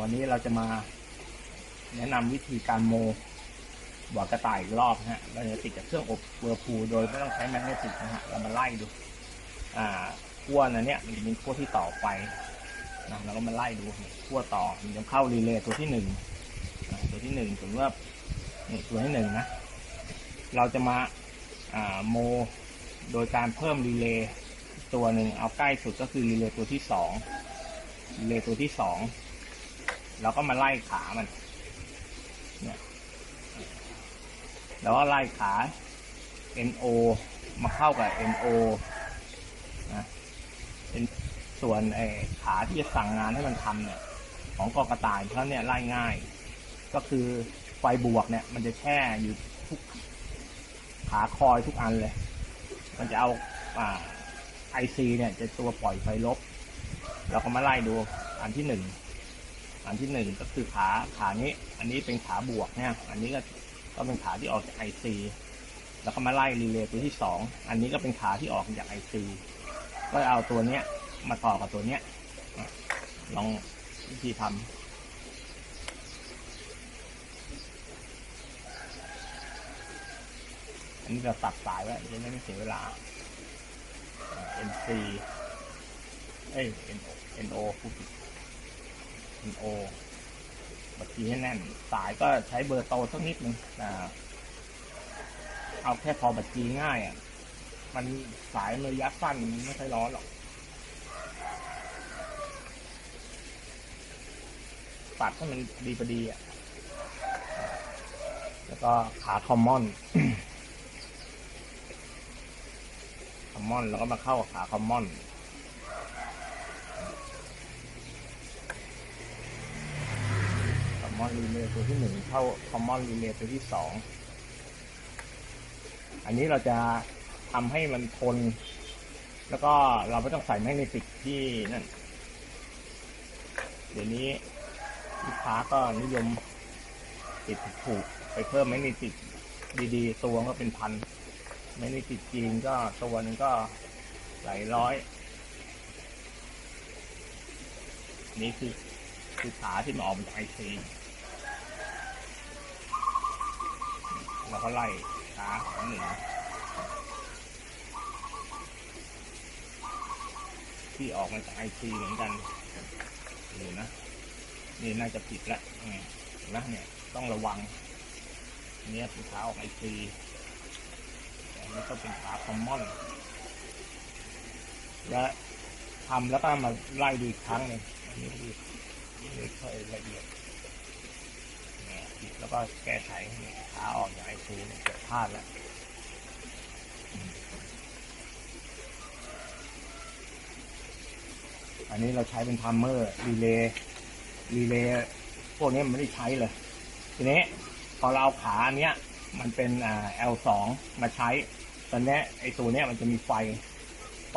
วันนี้เราจะมาแนะนำวิธีการโมบอร์ดกระต่ายอีกรอบนะฮะเราจะติดกับเครื่องอบเวอร์พูโดยไม่ต้องใช้แมกเนติกนะฮะเรามาไล่ดู อ่าขั้วนะเนี้ยมันจะเป็นขั้วที่ต่อไฟนะเราก็มาไล่ดูขั้วต่อมันจะเข้ารีเลย์ตัวที่หนึ่งตัวที่หนึ่งถึงว่านี่ตัวที่หนึ่งนะเราจะมาอ่าโมโดยการเพิ่มรีเลย์ตัวหนึ่งเอาใกล้สุดก็คือรีเลย์ตัวที่สองรีเลย์ตัวที่สอง เราก็มาไล่ขามัน เนี่ยแล้วก็ไล่ขา NO มาเข้ากับ NO นะเป็นส่วนไอ้ขาที่จะสั่งงานให้มันทำเนี่ย ของกอกระต่ายเขาเนี่ยไล่ง่าย ก็คือไฟบวกเนี่ย มันจะแช่อยู่ทุกขาคอยทุกอันเลย มันจะเอาอ่าไอซีเนี่ย จะตัวปล่อยไฟลบ เราก็มาไล่ดูอันที่หนึ่ง อันที่หนึ่งก็คือขาขานี้ อันนี้เป็นขาบวกเนี่ยอันนี้ก็ก็เป็นขาที่ออกจากไอซีแล้วก็มาไล่รีเลย์ตัวที่สองอันนี้ก็เป็นขาที่ออกจากไอซีก็เอาตัวเนี้ยมาต่อกับตัวเนี้ยลองวิธีทำอันนี้เราตัดสายไว้จะได้ไม่เสียเวลา NC เอ้ย NO NO ผู้ผิด NO บัตรีให้แน่น สายก็ใช้เบอร์โตสักนิดนึงอ่าเอาแค่พอบัตรจีง่ายอะ มันสายระยะสั้นมันไม่ค่อยร้อนหรอก ตัดให้มันดีพอดีอะ แล้วก็ขาคอมมอนคอมมอนแล้วก็มาเข้ากับขาคอมมอน คอ มมอนรีเลย์ตัวที่หนึ่งเข้าคอมมอนรีเลย์ตัวที่สองอันนี้เราจะทำให้มันทน แล้วก็เราไม่ต้องใส่แมกเนติกที่นั่น เดี๋ยวนี้ลูกค้าก็นิยมติดถูกไปเพิ่มแมกเนติกดีๆ ตัวก็เป็นพันแมกเนติกจีนก็ตัวนึงก็หลายร้อย นี่คือคือขาที่มันออกมาจากไอซี แล้วก็ไล่ขาของเหนึ่งที่ออกมาจากไอซีเหมือนกันนี่นะ นี่น่าจะผิดละนะเนี่ย ต้องระวังนเนี่ยคือขาออกไอซีอันนี้ก็เป็นขาคอมมอน และทำแล้วก็มาไล่ดูอีกครั้งหนึ่งอันนี้ดูไม่ค่อยละเอียด แล้วก็แก้ไขขาออกจากไอซีเนี่ยเกิดพลาดแล้วอันนี้เราใช้เป็นทัมเมอร์รีเลย์รีเลย์พวกนี้มันไม่ได้ใช้เลย ทีนี้พอเราเอาขาอันเนี้ยมันเป็นอ่า L2 มาใช้ ตอนนี้ไอตัวเนี้ยมันจะมีไฟไฟ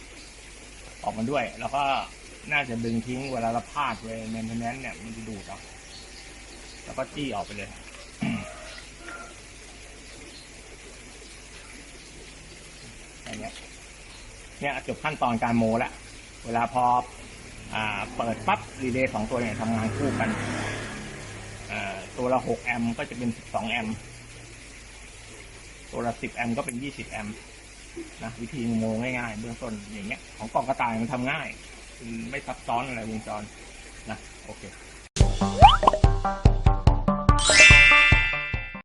220 ออกมาด้วย แล้วก็น่าจะดึงทิ้งเวลาเราพาดเลยแมนเทนแนนเนี่ยมันจะดูดออก แล้วก็จี้ออกไปเลยอย่างเงี้ยเนี่ยจบขั้นตอนการโมแล้ว เวลาพออ่าเปิดปั๊บรีเลย์สองตัวเนี่ยทำงานคู่กัน ตัวละหกแอมป์ก็จะเป็นสิบสองแอมป์ตัวละสิบแอมป์ก็เป็นยี่สิบแอมป์นะวิธีโมง่ายๆ เบื้องต้นอย่างเงี้ย ของกล่องกระต่ายมันทำง่าย ไม่ซับซ้อนอะไรวงจรนะโอเค